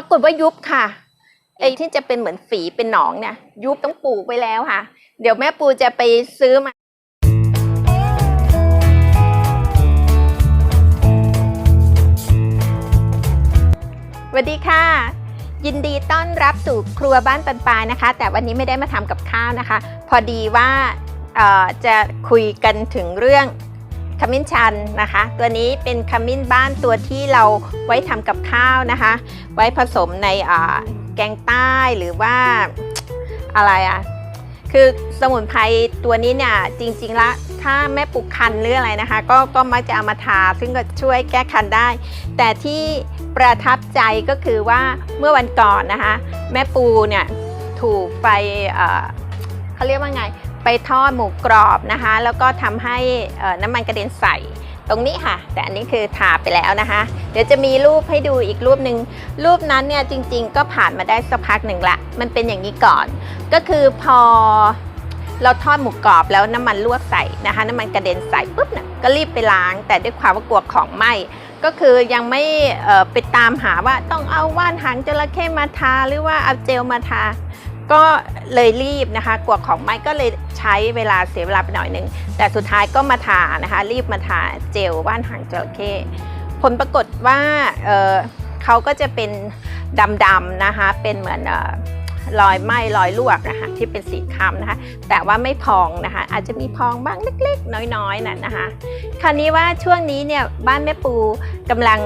ปรากฏว่ายุบค่ะไอ้ที่จะเป็นเหมือนฝีเป็นหนองเนี่ย ยุบต้องปลูกไปแล้วค่ะ เดี๋ยวแม่ปูจะไปซื้อมาสวัสดีค่ะ ยินดีต้อนรับสู่ครัวบ้านปันปายนะคะ แต่วันนี้ไม่ได้มาทำกับข้าวนะคะ พอดีว่าเออจะคุยกันถึงเรื่อง ขมิ้นชันนะคะ ตัวนี้เป็นขมิ้นบ้านตัวที่เราไว้ทำกับข้าวนะคะ ไว้ผสมในแกงใต้หรือว่าอะไรอะ่ะคือสมุนไพรตัวนี้เนี่ยจริงๆแล้วถ้าแม่ปลูกคันหรืออะไรนะคะ ก็ก็มักจะเอามาทาซึ่งก็ช่วยแก้คันได้ แต่ที่ประทับใจก็คือว่าเมื่อวันก่อนนะคะ แม่ปูเนี่ยถูกไฟเขาเรียกว่าไง ไปทอดหมูกรอบนะคะ แล้วก็ทำให้น้ำมันกระเด็นใส่ตรงนี้ค่ะ แต่อันนี้คือทาไปแล้วนะคะ เดี๋ยวจะมีรูปให้ดูอีกรูปหนึ่งรูปนั้นเนี่ยจริง ๆ ก็ผ่านมาได้สักพักหนึ่งละ มันเป็นอย่างนี้ก่อน ก็คือพอเราทอดหมูกรอบแล้วน้ำมันลวกใส่นะคะ น้ำมันกระเด็นใส่ปุ๊บเนี่ยก็รีบไปล้าง แต่ด้วยความว่ากลัวของไหม้ก็คือยังไม่ไปตามหาว่าต้องเอาว่านหางจระเข้มาทาหรือว่าเอาเจลมาทา ก็เลยรีบนะคะกลัวของไหม้ก็เลยใช้เวลาเสียเวลาไปหน่อยหนึ่งแต่สุดท้ายก็มาทานะคะ รีบมาทาเจลว่านหางจระเข้ผลปรากฏว่าเเขาก็จะเป็นดำๆนะคะ เป็นเหมือนเอ่อรอยไหม้รอยลวกนะคะที่เป็นสีคล้ำนะคะ แต่ว่าไม่พองนะคะ อาจจะมีพองบ้างเล็กๆ น้อยๆน่ะนะคะ คราวนี้ว่าช่วงนี้เนี่ยบ้านแม่ปูกำลัง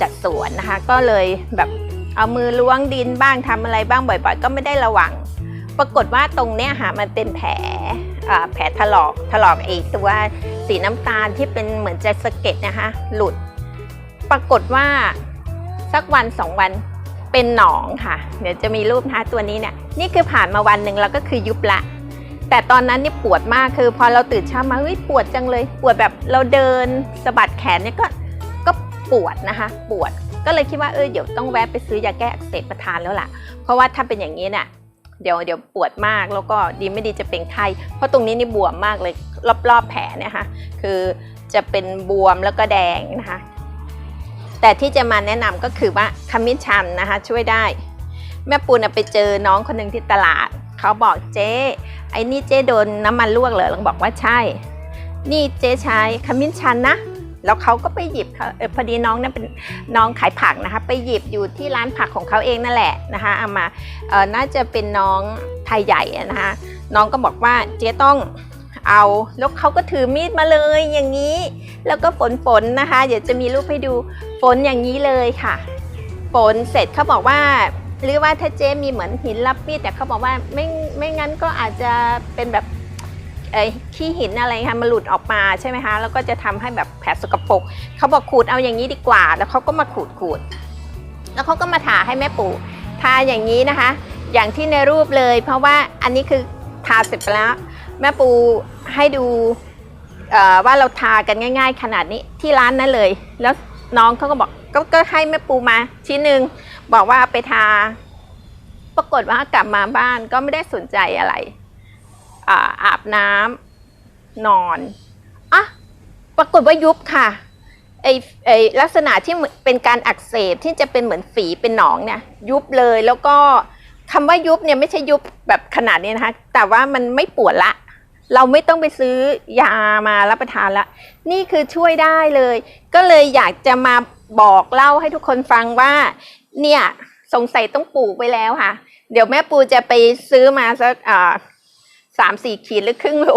จัดสวนนะคะ ก็เลยแบบ เอามือล้วงดินบ้างทำอะไรบ้างบ่อยๆ ก็ไม่ได้ระวัง ปรากฏว่าตรงเนี้ยค่ะมันเป็นแผลแผลถลอกถลอกไอ้ตัวสีน้ำตาลที่เป็นเหมือนจะสะเก็ดนะคะหลุด ปรากฏว่าสักวันสองวันเป็นหนองค่ะ เดี๋ยวจะมีรูปนะคะตัวนี้เนี่ยนี่คือผ่านมาวันหนึ่งแล้วก็คือยุบละแต่ตอนนั้นนี่ปวดมากคือพอเราตื่นเช้ามาเฮ้ยปวดจังเลย ปวดแบบเราเดินสะบัดแขนเนี่ยก็ก็ปวดนะคะ ปวด ก็เลยคิดว่าเออเดี๋ยวต้องแวะไปซื้อยาแก้อักเสบประทานแล้วล่ะ เพราะว่าถ้าเป็นอย่างนี้เนี่ยเดี๋ยวเดี๋ยวปวดมากแล้วก็ดีไม่ดีจะเป็นไข้ เพราะตรงนี้นี่บวมมากเลยรอบๆแผลเนี่ยค่ะคือจะเป็นบวมแล้วก็แดงนะคะ แต่ที่จะมาแนะนำก็คือว่าขมิ้นชันนะคะช่วยได้ แม่ปูนไปเจอน้องคนหนึ่งที่ตลาด เขาบอกเจ๊ไอ้นี่เจ๊โดนน้ำมันลวกเหรอเราบอกว่าใช่ นี่เจ๊ใช้ขมิ้นชันนะ แล้วเขาก็ไปหยิบออพอดีน้องนั่นเป็นน้องขายผักนะคะ ไปหยิบอยู่ที่ร้านผักของเขาเองนั่นแหละนะคะเอามาออน่าจะเป็นน้องไทยใหญ่นะคะน้องก็บอกว่าเจ๊ต้องเอาแล้วเขาก็ถือมีดมาเลยอย่างนี้ แล้วก็ฝนฝนๆนะคะ เดี๋ยวจะมีรูปให้ดูฝนอย่างนี้เลยค่ะ ฝนเสร็จเขาบอกว่าหรือว่าถ้าเจ๊มีเหมือนหินรับมีดแต่เขาบอกว่าไม่ไม่งั้นก็อาจจะเป็นแบบ เอ้ขี้หินอะไรค่ะมันหลุดออกมาใช่ไหมคะแล้วก็จะทำให้แบบแผลสกปรกเขาบอกขูดเอาอย่างนี้ดีกว่า แล้วเขาก็มาขูดขูด แล้วเขาก็มาทาให้แม่ปู่ทาอย่างนี้นะคะ อย่างที่ในรูปเลย เพราะว่าอันนี้คือทาเสร็จไปแล้ว แม่ปูให้ดูว่าเราทากันง่าย ๆ ขนาดนี้ที่ร้านนั้นเลย แล้วน้องเขาก็บอกก็ก็ให้แม่ปูมาชิ้นหนึ่งบอกว่าไปทา ปรากฏว่ากลับมาบ้านก็ไม่ได้สนใจอะไร อาบน้ำนอนอะปรากฏว่ายุบค่ะไอไอลักษณะที่เหมือนเป็นการอักเสบที่จะเป็นเหมือนฝีเป็นหนองเนี่ยยุบเลยแล้วก็คำว่ายุบเนี่ยไม่ใช่ยุบแบบขนาดนี้นะคะแต่ว่ามันไม่ปวดละ เราไม่ต้องไปซื้อยามารับประทานละ นี่คือช่วยได้เลย ก็เลยอยากจะมาบอกเล่าให้ทุกคนฟังว่า เนี่ยสงสัยต้องปลูกไปแล้วค่ะ เดี๋ยวแม่ปูจะไปซื้อมาสักอ่า สามสี่ขีดหรือครึ่งโล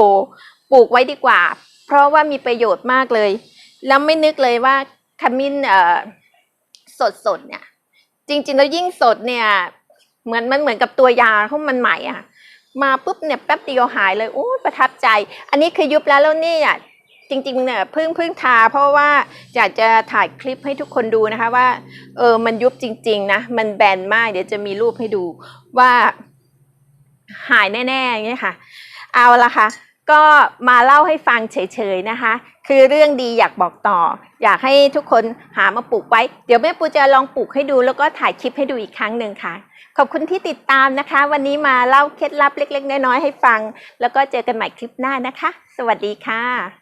ปลูกไว้ดีกว่า เพราะว่ามีประโยชน์มากเลย แล้วไม่นึกเลยว่าขมิ้นเออสดสดๆเนี่ย จริงๆแล้วยิ่งสดเนี่ย เหมือนมันเหมือนกับตัวยาเพราะมันใหม่อะมาปุ๊บเนี่ยแป๊บเดียวหายเลยโอ้ประทับใจ อันนี้คือยุบแล้วแล้วนี่อะจริงๆเนี่ยเพิ่งเพิ่งทา เพราะว่าอยากจะถ่ายคลิปให้ทุกคนดูนะคะว่าเออมันยุบจริง ๆ นะ มันแบนมากเดี๋ยวจะมีรูปให้ดูว่า หายแน่ๆอย่างเงี้ยค่ะ เอาละค่ะ ก็มาเล่าให้ฟังเฉยๆนะคะ คือเรื่องดีอยากบอกต่อ อยากให้ทุกคนหามาปลูกไว้ เดี๋ยวแม่ปูจะลองปลูกให้ดู แล้วก็ถ่ายคลิปให้ดูอีกครั้งหนึ่งค่ะ ขอบคุณที่ติดตามนะคะ วันนี้มาเล่าเคล็ดลับเล็ก ๆ น้อยๆให้ฟัง แล้วก็เจอกันใหม่คลิปหน้านะคะ สวัสดีค่ะ